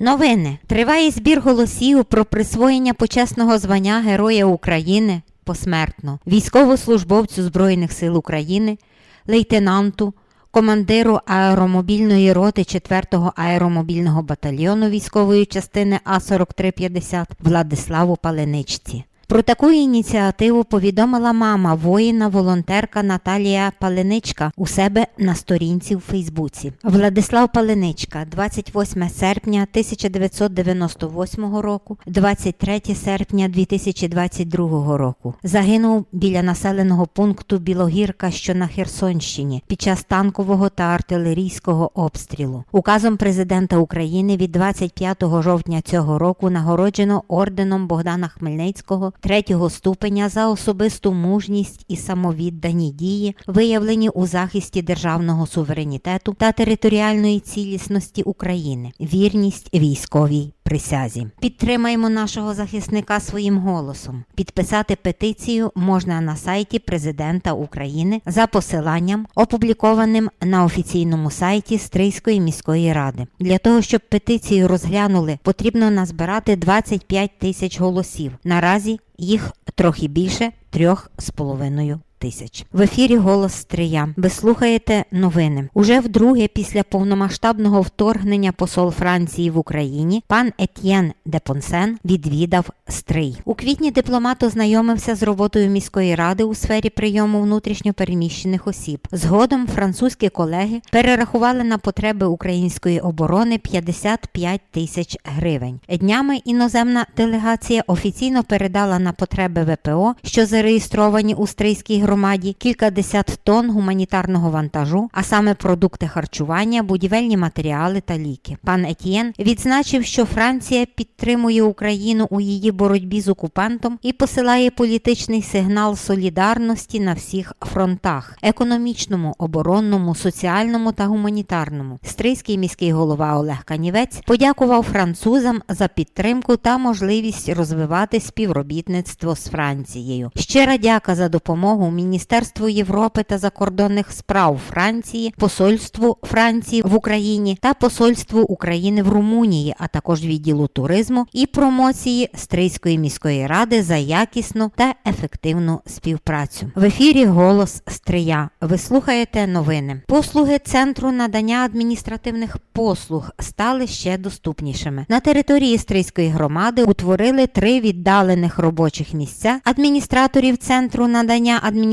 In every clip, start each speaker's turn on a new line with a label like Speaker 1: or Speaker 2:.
Speaker 1: Новини. Триває збір голосів про присвоєння почесного звання Героя України посмертно військовослужбовцю Збройних сил України, лейтенанту, командиру аеромобільної роти 4-го аеромобільного батальйону військової частини А4350 Владиславу Паленичці. Про таку ініціативу повідомила мама воїна-волонтерка Наталія Паленичка у себе на сторінці в Фейсбуці. Владислав Паленичка, 28 серпня 1998 року, 23 серпня 2022 року. Загинув біля населеного пункту Білогірка, що на Херсонщині, під час танкового та артилерійського обстрілу. Указом президента України від 25 жовтня цього року нагороджено орденом Богдана Хмельницького третього ступеня за особисту мужність і самовіддані дії, виявлені у захисті державного суверенітету та територіальної цілісності України, вірність військовій присязі. Підтримаємо нашого захисника своїм голосом. Підписати петицію можна на сайті президента України за посиланням, опублікованим на офіційному сайті Стрийської міської ради. Для того щоб петицію розглянули, потрібно назбирати 25 тисяч голосів. Наразі їх трохи більше трьох з половиною тисяч. В ефірі Голос Стрия. Ви слухаєте новини. Уже вдруге після повномасштабного вторгнення посол Франції в Україні пан Етьєн де Понсен відвідав Стрий. У квітні дипломат ознайомився з роботою міської ради у сфері прийому внутрішньопереміщених осіб. Згодом французькі колеги перерахували на потреби української оборони 55 тисяч гривень. Днями іноземна делегація офіційно передала на потреби ВПО, що зареєстровані у Стрийській громаді, кількадесят тонн гуманітарного вантажу, а саме продукти харчування, будівельні матеріали та ліки. Пан Етьєн відзначив, що Франція підтримує Україну у її боротьбі з окупантом і посилає політичний сигнал солідарності на всіх фронтах: економічному, оборонному, соціальному та гуманітарному. Стрийський міський голова Олег Канівець подякував французам за підтримку та можливість розвивати співробітництво з Францією. Щира дяка за допомогу Міністерству Європи та закордонних справ Франції, Посольству Франції в Україні та Посольству України в Румунії, а також відділу туризму і промоції Стрийської міської ради за якісну та ефективну співпрацю. В ефірі Голос Стрия. Ви слухаєте новини. Послуги центру надання адміністративних послуг стали ще доступнішими. На території Стрийської громади утворили три віддалених робочих місця адміністраторів центру надання адміністративних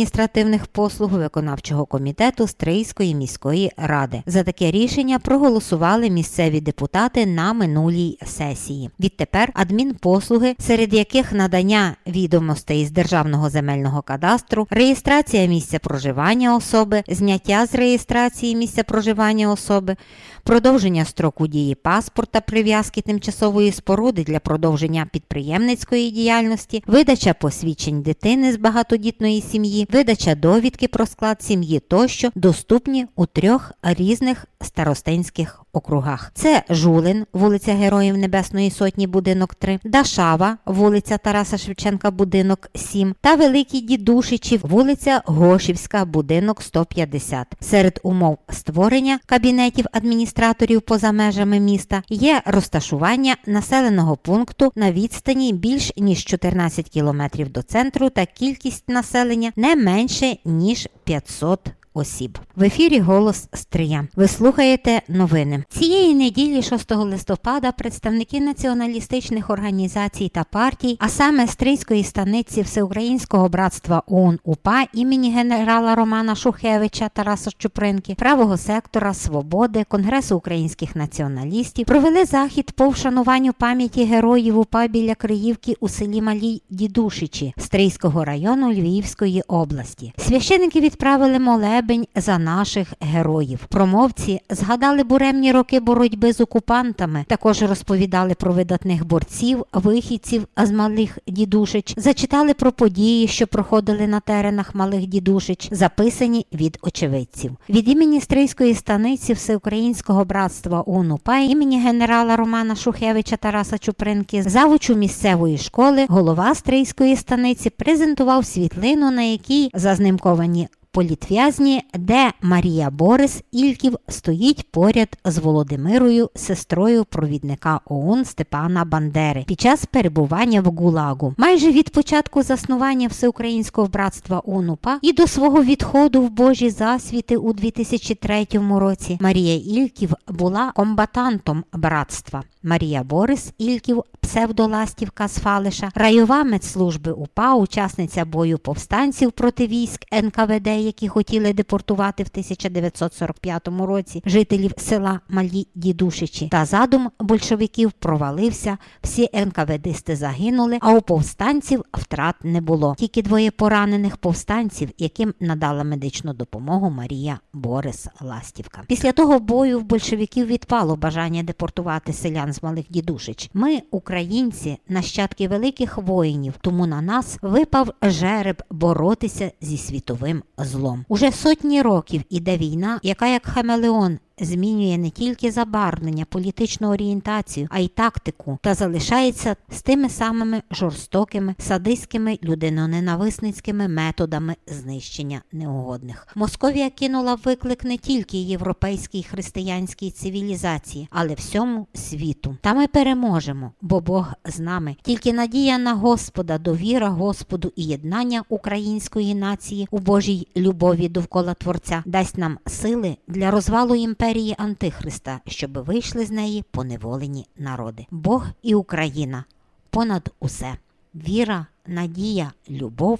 Speaker 1: послуг виконавчого комітету Стрийської міської ради. За таке рішення проголосували місцеві депутати на минулій сесії. Відтепер адмінпослуги, серед яких надання відомостей з державного земельного кадастру, реєстрація місця проживання особи, зняття з реєстрації місця проживання особи, продовження строку дії паспорта, прив'язки тимчасової споруди для продовження підприємницької діяльності, видача посвідчень дитини з багатодітної сім'ї, видача довідки про склад сім'ї тощо доступні у трьох різних старостинських округах. Це Жулин, вулиця Героїв Небесної Сотні, будинок 3, Дашава, вулиця Тараса Шевченка, будинок 7 та Великий Дідушичів, вулиця Гошівська, будинок 150. Серед умов створення кабінетів адміністраторів поза межами міста є розташування населеного пункту на відстані більш ніж 14 кілометрів до центру та кількість населення не менше ніж 500 осіб. В ефірі Голос Стрия. Ви слухаєте новини. Цієї неділі, 6 листопада, представники націоналістичних організацій та партій, а саме Стрийської станиці Всеукраїнського братства ОУН УПА імені генерала Романа Шухевича Тараса Чупринки, правого сектора Свободи, Конгресу українських націоналістів провели захід по вшануванню пам'яті героїв УПА біля Криївки у селі Малій Дідушичі Стрийського району Львівської області. Священники відправили молебень за наших героїв. Промовці згадали буремні роки боротьби з окупантами. Також розповідали про видатних борців, вихідців з малих дідушич, зачитали про події, що проходили на теренах малих дідушич, записані від очевидців. Від імені Стрийської станиці Всеукраїнського братства УНУПА імені генерала Романа Шухевича Тараса Чупринки, завучу місцевої школи, голова Стрийської станиці презентував світлину, на якій зазнимковані політв'язні, де Марія Борис Ільків стоїть поряд з Володимирою, сестрою провідника ОУН Степана Бандери під час перебування в ГУЛАГу. Майже від початку заснування Всеукраїнського братства ОНУПА і до свого відходу в Божі засвіти у 2003 році Марія Ільків була комбатантом братства. Марія Борис Ільків, псевдоластівка з Фалиша, райова медслужби УПА, учасниця бою повстанців проти військ НКВД, які хотіли депортувати в 1945 році жителів села Малі Дідушичі. Та задум большевиків провалився, всі НКВДисти загинули, а у повстанців втрат не було. Тільки двоє поранених повстанців, яким надала медичну допомогу Марія Борис Ластівка. Після того бою в большевиків відпало бажання депортувати селян з малих дідушич. Ми, українці, нащадки великих воїнів, тому на нас випав жереб боротися зі світовим злом. Уже сотні років іде війна, яка як хамелеон змінює не тільки забарвлення, політичну орієнтацію, а й тактику, та залишається з тими самими жорстокими, садистськими, людиноненависницькими методами знищення неугодних. Московія кинула виклик не тільки європейській християнській цивілізації, але всьому світу. Та ми переможемо, бо Бог з нами. Тільки надія на Господа, довіра Господу і єднання української нації у Божій любові довкола Творця дасть нам сили для розвалу імперії Антихриста, щоб вийшли з неї поневолені народи. Бог і Україна понад усе. Віра, надія, любов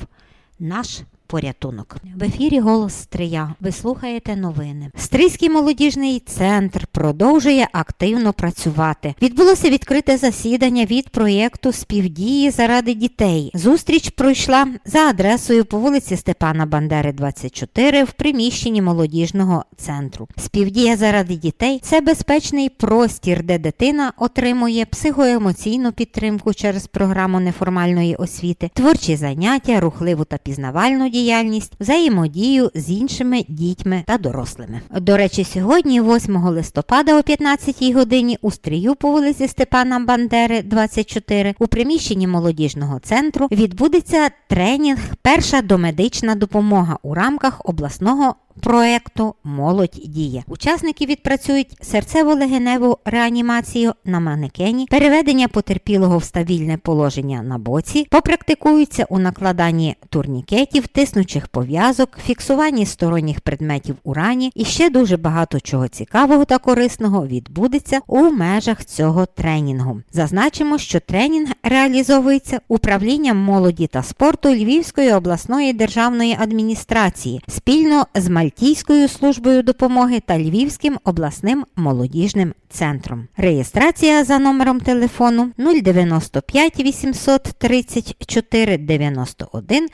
Speaker 1: наш порятунок. В ефірі Голос Стрия. Ви слухаєте новини. Стрийський молодіжний центр продовжує активно працювати. Відбулося відкрите засідання від проєкту Співдії заради дітей. Зустріч пройшла за адресою по вулиці Степана Бандери, 24 в приміщенні молодіжного центру. Співдія заради дітей це безпечний простір, де дитина отримує психоемоційну підтримку через програму неформальної освіти, творчі заняття, рухливу та пізнавальну діяльність, взаємодію з іншими дітьми та дорослими. До речі, сьогодні, 8 листопада о 15 годині, у стрію по вулиці Степана Бандери, 24, у приміщенні молодіжного центру відбудеться тренінг Перша домедична допомога у рамках обласного проекту Молодь діє. Учасники відпрацюють серцево-легеневу реанімацію на манекені, переведення потерпілого в стабільне положення на боці, попрактикуються у накладанні турнікетів, тиснучих пов'язок, фіксуванні сторонніх предметів у рані і ще дуже багато чого цікавого та корисного відбудеться у межах цього тренінгу. Зазначимо, що тренінг реалізовується управлінням молоді та спорту Львівської обласної державної адміністрації спільно з Мальтійською службою допомоги та Львівським обласним молодіжним центром. Реєстрація за номером телефону 095 834 91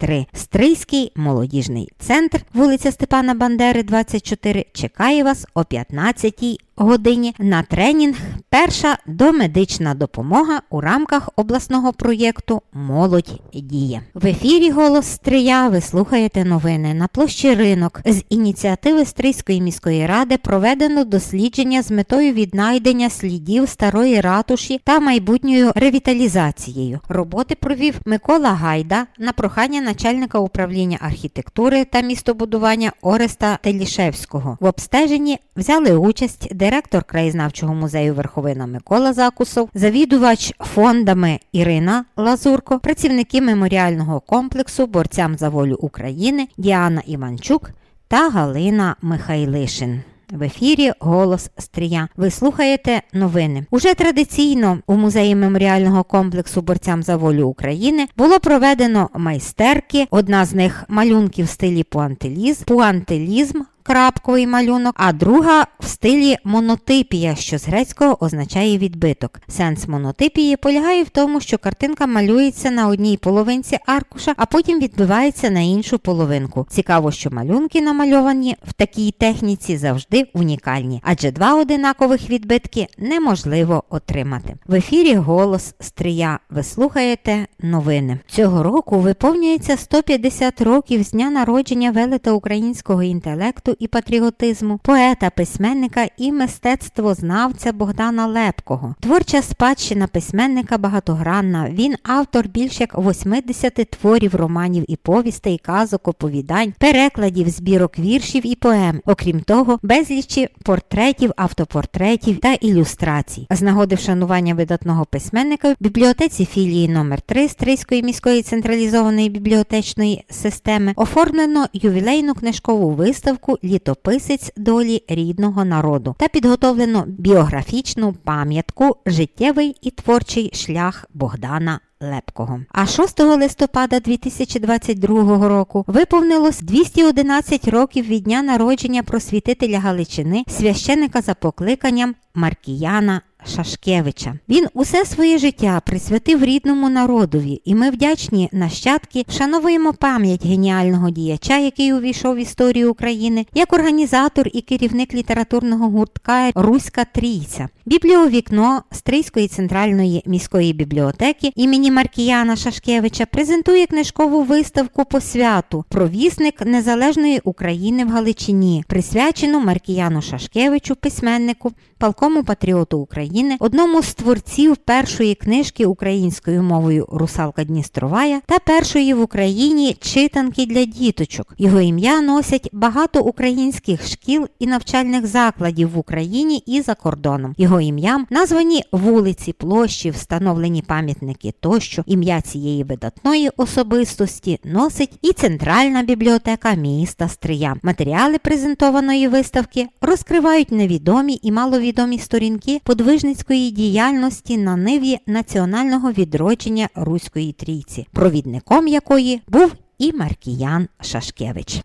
Speaker 1: 73. Стрийський молодіжний центр, вулиця Степана Бандери, 24, чекає вас о 15 годині на тренінг Перша домедична допомога у рамках обласного проєкту Молодь діє. В ефірі Голос Стрия ви слухаєте новини. На площі ринок з ініціативи Стрийської міської ради проведено дослідження з метою віднайдення слідів старої ратуші та майбутньою ревіталізацією. Роботи провів Микола Гайда на прохання начальника управління архітектури та містобудування Ореста Телішевського. В обстеженні взяли участь директор краєзнавчого музею Верховина Микола Закусов, завідувач фондами Ірина Лазурко, працівники меморіального комплексу борцям за волю України Діана Іванчук та Галина Михайлишин. В ефірі Голос Стрія. Ви слухаєте новини. Уже традиційно у музеї меморіального комплексу борцям за волю України було проведено майстерки. Одна з них малюнки в стилі пуантилізм, пуантилізм. Крапковий малюнок, а друга в стилі монотипія, що з грецького означає відбиток. Сенс монотипії полягає в тому, що картинка малюється на одній половинці аркуша, а потім відбивається на іншу половинку. Цікаво, що малюнки намальовані в такій техніці завжди унікальні, адже два одинакових відбитки неможливо отримати. В ефірі голос Стрия. Ви слухаєте новини. Цього року виповнюється 150 років з дня народження велета українського інтелекту і патріотизму, поета, письменника і мистецтвознавця Богдана Лепкого. Творча спадщина письменника багатогранна. Він автор більш як 80 творів романів і повістей, казок, оповідань, перекладів, збірок віршів і поем. Окрім того, безлічі портретів, автопортретів та ілюстрацій. З нагоди вшанування видатного письменника в бібліотеці філії номер 3 Стрийської міської централізованої бібліотечної системи оформлено ювілейну книжкову виставку Літописець долі рідного народу та підготовлено біографічну пам'ятку Життєвий і творчий шлях Богдана Лепкого. А 6 листопада 2022 року виповнилось 211 років від дня народження просвітителя Галичини, священика за покликанням Маркіяна Шашкевича. Він усе своє життя присвятив рідному народові, і ми вдячні нащадки вшановуємо пам'ять геніального діяча, який увійшов в історію України, як організатор і керівник літературного гуртка Руська Трійця. Бібліовікно Стрийської центральної міської бібліотеки імені Маркіяна Шашкевича презентує книжкову виставку по святу Провісник Незалежної України в Галичині, присвячену Маркіяну Шашкевичу, письменнику, палкому патріоту України, одному з творців першої книжки українською мовою Русалка Дністровая та першої в Україні читанки для діточок. Його ім'я носять багато українських шкіл і навчальних закладів в Україні і за кордоном. Його ім'ям названі вулиці, площі, встановлені пам'ятники тощо. Ім'я цієї видатної особистості носить і Центральна бібліотека міста Стрия. Матеріали презентованої виставки розкривають невідомі і маловідомі сторінки подвижницької діяльності на ниві національного відродження Руської трійці, провідником якої був і Маркіян Шашкевич.